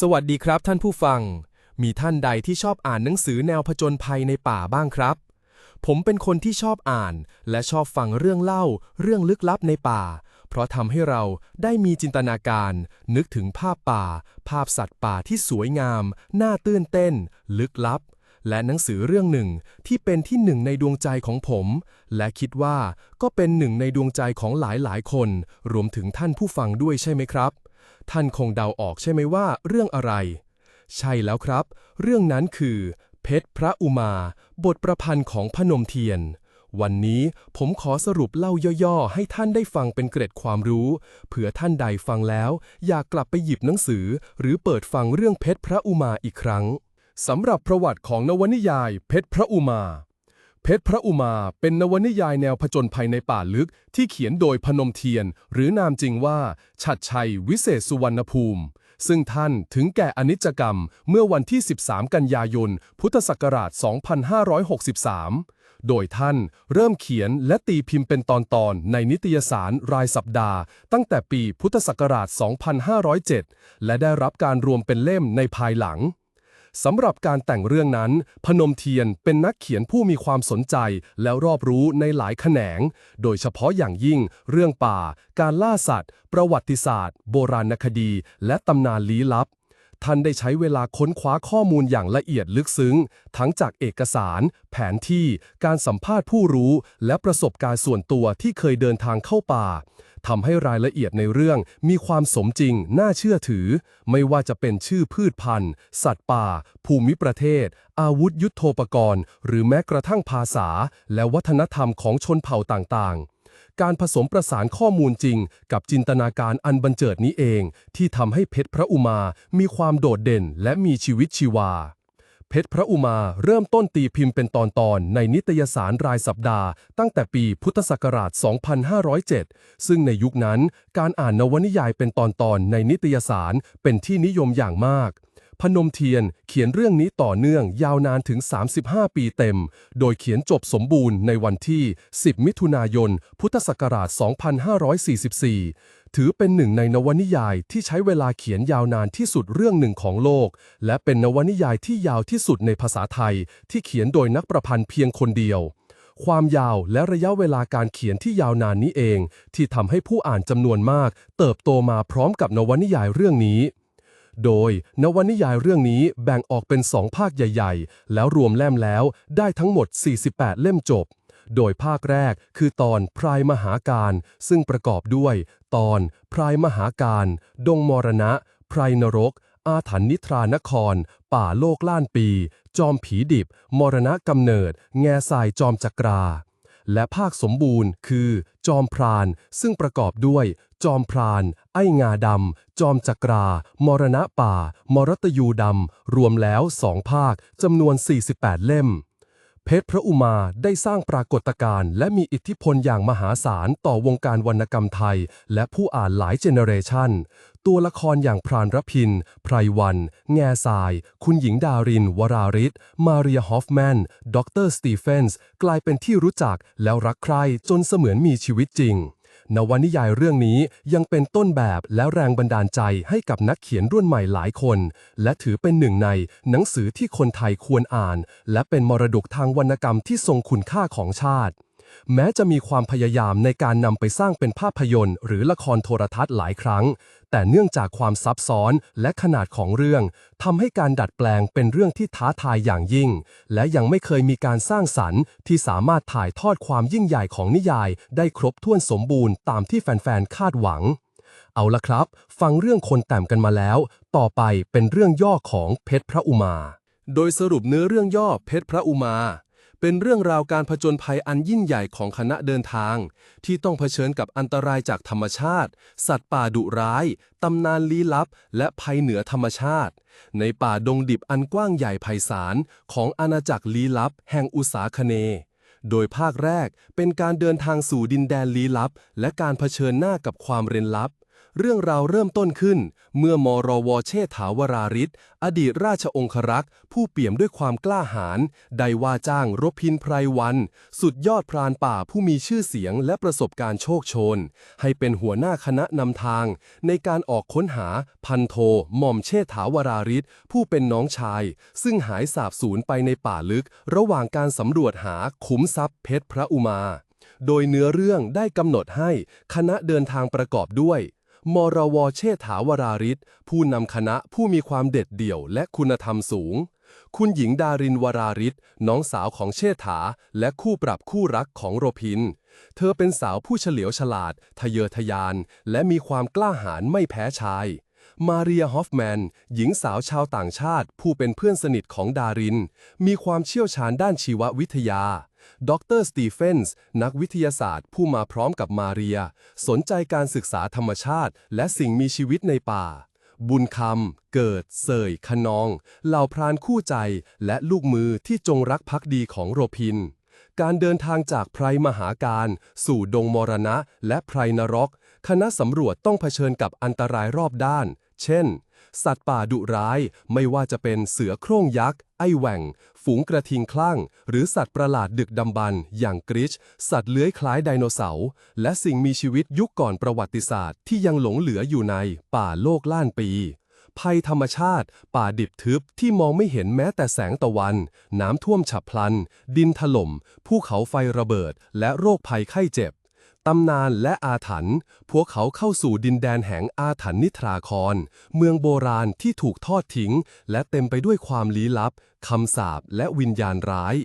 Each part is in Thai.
สวัสดีครับท่านผู้ฟัง มีท่านใดที่ชอบอ่านหนังสือแนวผจญภัยในป่าบ้างครับ ผมเป็นคนที่ชอบอ่าน และชอบฟังเรื่องเล่า เรื่องลึกลับในป่า เพราะทำให้เราได้มีจินตนาการ นึกถึงภาพป่า ภาพสัตว์ป่าที่สวยงาม น่าตื่นเต้น ลึกลับ และหนังสือเรื่องหนึ่งที่เป็นที่หนึ่งในดวงใจของผม และคิดว่าก็เป็นหนึ่งในดวงใจของหลายๆ คน รวมถึงท่านผู้ฟังด้วยใช่ไหมครับ ท่านคงเดาออกใช่ไหมว่าเรื่องอะไร ใช่แล้วครับ เรื่องนั้นคือ เพชรพระอุมา บทประพันธ์ของพนมเทียน วันนี้ผมขอสรุปเล่าย่อๆ ให้ท่านได้ฟังเป็นเกร็ดความรู้เผื่อท่านใดฟังแล้ว อยากกลับไปหยิบหนังสือ หรือเปิดฟังเรื่องเพชรพระอุมาอีกครั้งสำหรับประวัติของนวนิยายเพชรพระอุมา เพชรพระอุมาเป็นนวนิยายแนวผจญภัยในป่าลึกที่เขียนโดยพนมเทียน หรือนามจริงว่า ฉัดชัยวิเศษสุวรรณภูมิ ซึ่งท่านถึงแก่อนิจกรรมเมื่อวันที่ 13 กันยายน พุทธศักราช 2563 โดยท่านเริ่มเขียนและตีพิมพ์เป็นตอนๆในนิตยสารรายสัปดาห์ ตั้งแต่ปีพุทธศักราช 2507 และได้รับการรวมเป็นเล่มในภายหลัง สำหรับการแต่งเรื่องนั้น พนมเทียนเป็นนักเขียนผู้มีความสนใจและรอบรู้ในหลายแขนง โดยเฉพาะอย่างยิ่ง เรื่องป่า การล่าสัตว์ ประวัติศาสตร์ โบราณคดี และตำนานลี้ลับ ท่านได้ใช้เวลาค้นคว้าข้อมูลอย่างละเอียดลึกซึ้ง ทั้งจากเอกสาร แผนที่ การสัมภาษณ์ผู้รู้ และประสบการณ์ส่วนตัวที่เคยเดินทางเข้าป่าทำให้รายละเอียดในเรื่องมีความสมจริง น่าเชื่อถือ ไม่ว่าจะเป็นชื่อพืชพันธุ์ สัตว์ป่า ภูมิประเทศ อาวุธยุโทโธปกรณ์ หรือแม้กระทั่งภาษา และวัฒนธรรมของชนเผ่าต่างๆ การผสมประสานข้อมูลจริง กับจินตนาการอันบันเจิดนี้เอง ที่ทำให้เพชรพระอุมา มีความโดดเด่นและมีชีวิตชีวา เพชรพระอุมาเริ่มต้นตีพิมพ์เป็นตอนๆในนิตยสารรายสัปดาห์ ตั้งแต่ปีพุทธศักราช 2507 ซึ่งในยุคนั้นการอ่านนวนิยายเป็นตอนๆในนิตยสารเป็นที่นิยมอย่างมาก พนมเทียนเขียนเรื่องนี้ต่อเนื่องยาวนานถึง 35 ปีเต็ม โดยเขียนจบสมบูรณ์ในวันที่ 10 มิถุนายน พุทธศักราช 2544 ถือเป็นหนึ่งในนวนิยายที่ใช้เวลาเขียนยาวนานที่สุดเรื่องหนึ่งของโลก และเป็นนวนิยายที่ยาวที่สุดในภาษาไทย ที่เขียนโดยนักประพันธ์เพียงคนเดียวความยาวและระยะเวลาการเขียนที่ยาวนานนี้เอง ที่ทำให้ผู้อ่านจำนวนมาก เติบโตมาพร้อมกับนวนิยายเรื่องนี้ โดยนวนิยายเรื่องนี้แบ่งออกเป็นสองภาคใหญ่ ๆ แล้วรวมเล่มแล้วได้ทั้งหมด 48 เล่มจบ โดยภาคแรกคือตอนพรายมหาการ ซึ่งประกอบด้วย ตอนพรายมหาการ ดงมรณะ ไพรนรก อาถรรพ์นิทรานคร ป่าโลกล้านปี จอมผีดิบ มรณะกำเนิด แง่ทรายจอมจักรา และภาคสมบูรณ์ คือ จอมพราน ซึ่งประกอบด้วย จอมพราน ไอ้งาดำ จอมจักรา มรณะป่า มรตยูดำ รวมแล้วสองภาคจำนวน 48 เล่ม เพชรพระอุมาได้สร้างปรากฏการณ์และมีอิทธิพลอย่างมหาศาลต่อวงการวรรณกรรมไทย และผู้อ่านหลายเจเนเรชันตัวละครอย่างพรานรพิน ไพรวัน แง่ทราย คุณหญิงดาริน วราริศมาเรียฮอฟแมน ดรสตีเฟนส์ กลายเป็นที่รู้จักแล้วรักใคร่จนเสมือนมีชีวิตจริง นวนิยายเรื่องนี้ยังเป็นต้นแบบและแรงบันดาลใจให้กับนักเขียนรุ่นใหม่หลายคน และถือเป็นหนึ่งในหนังสือที่คนไทยควรอ่าน และเป็นมรดกทางวรรณกรรมที่ทรงคุณค่าของชาติ แม้จะมีความพยายามในการนำไปสร้างเป็นภาพยนตร์ หรือละครโทรทัศน์หลายครั้ง แต่เนื่องจากความซับซ้อนและขนาดของเรื่องทำให้การดัดแปลงเป็นเรื่องที่ท้าทายอย่างยิ่ง และยังไม่เคยมีการสร้างสรรค์ ที่สามารถถ่ายทอดความยิ่งใหญ่ของนิยาย ได้ครบถ้วนสมบูรณ์ตามที่แฟนๆคาดหวังเอาละครับ ฟังเรื่องคนแต่มกันมาแล้ว ต่อไปเป็นเรื่องย่อของเพชรพระอุมา โดยสรุปเนื้อเรื่องย่อเพชรพระอุมา เป็นเรื่องราวการผจญภัยอันยิ่งใหญ่ของคณะเดินทาง ที่ต้องเผชิญกับอันตรายจากธรรมชาติ สัตว์ป่าดุร้าย ตำนานลี้ลับ และภัยเหนือธรรมชาติ ในป่าดงดิบอันกว้างใหญ่ไพศาลของอาณาจักรลี้ลับ แห่งอุษาคเน โดยภาคแรกเป็นการเดินทางสู่ดินแดนลี้ลับ และการเผชิญหน้ากับความเร้นลับ เรื่องราวเริ่มต้นขึ้น เมื่อมรวเชษฐาวราริศอดีตราชองครักษ์ ผู้เปี่ยมด้วยความกล้าหาญได้ว่าจ้างรพินไพรวัน สุดยอดพรานป่าผู้มีชื่อเสียงและประสบการณ์โชคโชน ให้เป็นหัวหน้าคณะนำทาง ในการออกค้นหาพันโทหม่อมเชษฐาวราริศผู้เป็นน้องชาย ซึ่งหายสาบสูญไปในป่าลึก ระหว่างการสำรวจหาขุมทรัพย์เพชรพระอุมาโดยเนื้อเรื่องได้กำหนดให้คณะเดินทางประกอบด้วย มรวเชษฐาวราริศผู้นำคณะผู้มีความเด็ดเดี่ยวและคุณธรรมสูง คุณหญิงดารินวราริศน้องสาวของเชษฐา และคู่ปรับคู่รักของโรพิน เธอเป็นสาวผู้เฉลียวฉลาด ทะเยอทะยาน และมีความกล้าหาญไม่แพ้ชายมาเรียฮอฟแมน หญิงสาวชาวต่างชาติ ผู้เป็นเพื่อนสนิทของดาริน มีความเชี่ยวชาญด้านชีววิทยา ดรสตีเฟนส์นักวิทยาศาสตร์ผู้มาพร้อมกับมาเรีย สนใจการศึกษาธรรมชาติ และสิ่งมีชีวิตในป่า บุญคำ เกิด เสยขนอง เหล่าพรานคู่ใจ และลูกมือที่จงรักภักดีของโรพิน การเดินทางจากไพรมหาการ สู่ดงมรณะ และไพรนรก คณะสำรวจต้องเผชิญกับอันตรายรอบด้าน เช่นสัตว์ป่าดุร้ายไม่ว่าจะเป็นเสือโคร่งยักษ์ ไอแหว่ง ฝูงกระทิงคลั่ง หรือสัตว์ประหลาดดึกดำบรรพ์อย่างกริช สัตว์เลื้อยคล้ายไดโนเสาร์ และสิ่งมีชีวิตยุคก่อนประวัติศาสตร์ที่ยังหลงเหลืออยู่ในป่าโลกล้านปี ภัยธรรมชาติ ป่าดิบทึบที่มองไม่เห็นแม้แต่แสงตะวัน น้ำท่วมฉับพลัน ดินถล่ม ภูเขาไฟระเบิด และโรคภัยไข้เจ็บ ตำนานและอาถรรพ์ พวกเขาเข้าสู่ดินแดนแห่งอาถรรพ์นิทราคร เมืองโบราณที่ถูกทอดทิ้ง และเต็มไปด้วยความลี้ลับ คำสาปและวิญญาณร้าย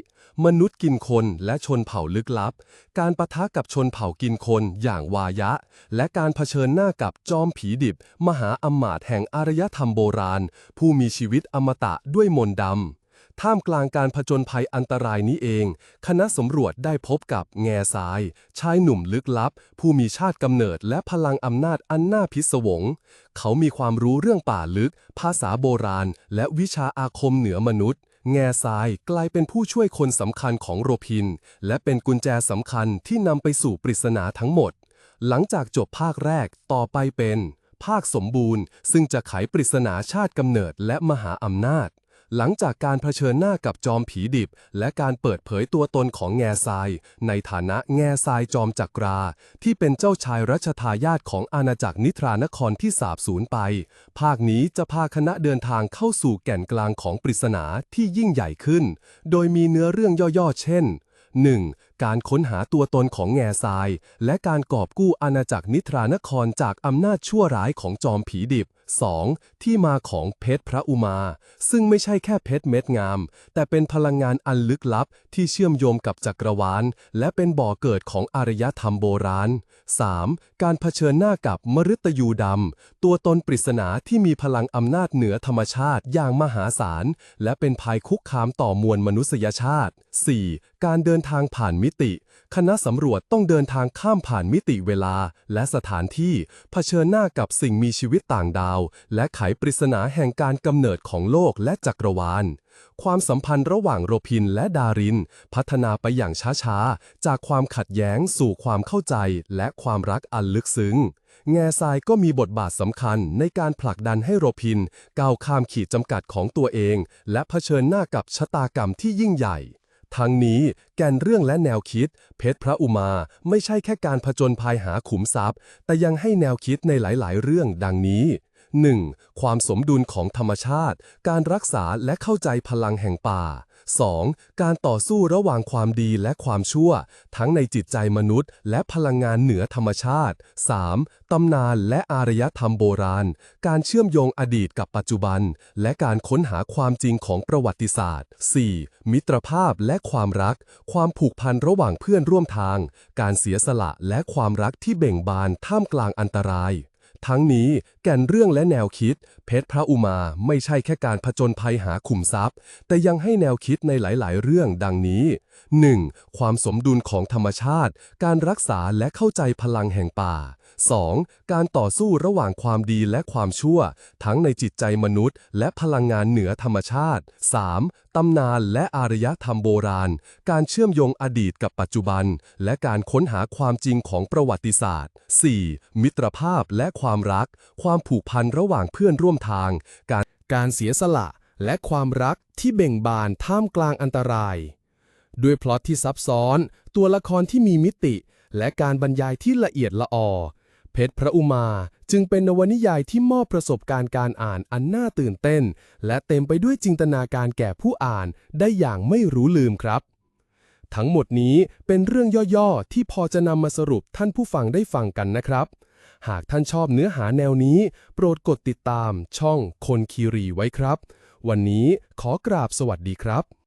มนุษย์กินคนและชนเผ่าลึกลับ การปะทะกับชนเผ่ากินคนอย่างวายะ และการเผชิญหน้ากับจอมผีดิบ มหาอำมาตย์แห่งอารยธรรมโบราณ ผู้มีชีวิตอมตะด้วยมนต์ดำ ท่ามกลางการผจญภัยอันตรายนี้เอง คณะสำรวจได้พบกับแง่ทราย ชายหนุ่มลึกลับ ผู้มีชาติกำเนิดและพลังอำนาจอันน่าพิศวง เขามีความรู้เรื่องป่าลึก ภาษาโบราณ และวิชาอาคมเหนือมนุษย์ แง่ทรายกลายเป็นผู้ช่วยคนสำคัญของโรพิน และเป็นกุญแจสำคัญที่นำไปสู่ปริศนาทั้งหมด หลังจากจบภาคแรกต่อไปเป็น ภาคสมบูรณ์ ซึ่งจะไขปริศนาชาติกำเนิดและมหาอำนาจ หลังจากการเผชิญหน้ากับจอมผีดิบ และการเปิดเผยตัวตนของแง่ทราย ในฐานะแง่ทรายจอมจักรา ที่เป็นเจ้าชายรัชทายาทของอาณาจักรนิทรานครที่สาบสูญไป ภาคนี้จะพาคณะเดินทางเข้าสู่แก่นกลางของปริศนาที่ยิ่งใหญ่ขึ้น โดยมีเนื้อเรื่องย่อๆ เช่น 1. การค้นหาตัวตนของแง่ทราย และการกอบกู้อาณาจักรนิทรานครจากอำนาจชั่วร้ายของจอมผีดิบ 2. ที่มาของเพชรพระอุมา ซึ่งไม่ใช่แค่เพชรเม็ดงาม แต่เป็นพลังงานอันลึกลับที่เชื่อมโยงกับจักรวาล และเป็นบ่อเกิดของอารยธรรมโบราณ 3. การเผชิญหน้ากับมฤตยูดำ ตัวตนปริศนาที่มีพลังอำนาจเหนือธรรมชาติอย่างมหาศาล และเป็นภัยคุกคามต่อมวลมนุษยชาติ 4. การเดินทางผ่านมิติ คณะสำรวจต้องเดินทางข้ามผ่านมิติเวลา และสถานที่ เผชิญหน้ากับสิ่งมีชีวิตต่างดาวและไขปริศนาแห่งการกำเนิดของโลกและจักรวาล ความสัมพันธ์ระหว่างโรพินและดาริน พัฒนาไปอย่างช้าๆ จากความขัดแย้งสู่ความเข้าใจและความรักอันลึกซึ้ง แง่ทรายก็มีบทบาทสำคัญในการผลักดันให้โรพินก้าวข้ามขีดจำกัดของตัวเอง และเผชิญหน้ากับชะตากรรมที่ยิ่งใหญ่ทั้งนี้แกนเรื่องและแนวคิด เพชรพระอุมาไม่ใช่แค่การผจญภัยหาขุมทรัพย์ แต่ยังให้แนวคิดในหลาย ๆ เรื่องดังนี้ 1. ความสมดุลของธรรมชาติ การรักษาและเข้าใจพลังแห่งป่า 2. การต่อสู้ระหว่างความดีและความชั่ว ทั้งในจิตใจมนุษย์ และพลังงานเหนือธรรมชาติ 3. ตำนานและอารยธรรมโบราณ การเชื่อมโยงอดีตกับปัจจุบัน และการค้นหาความจริงของประวัติศาสตร์ 4. มิตรภาพและความรัก ความผูกพันระหว่างเพื่อนร่วมทาง การเสียสละและความรักที่เบ่งบานท่ามกลางอันตราย ทั้งนี้ กก่นเรื่องและแนวคิด เพชรพระอุมาไม่ใช่แค่การผจญภัยหาขุมทรัพย์ แต่ยังให้แนวคิดในหลาย ๆ เรื่องดังนี้ 1. ความสมดุลของธรรมชาติ การรักษาและเข้าใจพลังแห่งป่า 2. การต่อสู้ระหว่างความดีและความชั่ว ทั้งในจิตใจมนุษย์ และพลังงานเหนือธรรมชาติ 3. ตำนานและอารยธรรมโบราณ การเชื่อมโยงอดีตกับปัจจุบัน และการค้นหาความจริงของประวัติศาสตร์ 4. มิตรภาพและความรัก ความความผูกพันระหว่างเพื่อนร่วมทาง การการเสียสละและความรักที่เบ่งบานท่ามกลางอันตราย ด้วยพล็อตที่ซับซ้อน ตัวละครที่มีมิติ และการบรรยายที่ละเอียดละออ เพชรพระอุมาจึงเป็นนวนิยายที่มอบประสบการณ์การอ่านอันน่าตื่นเต้น และเต็มไปด้วยจินตนาการแก่ผู้อ่านได้อย่างไม่รู้ลืมครับ ทั้งหมดนี้เป็นเรื่องย่อๆที่พอจะนำมาสรุปท่านผู้ฟังได้ฟังกันนะครับ หากท่านชอบเนื้อหาแนวนี้ โปรดกดติดตามช่องคนคีรีไว้ครับ วันนี้ขอกราบสวัสดีครับ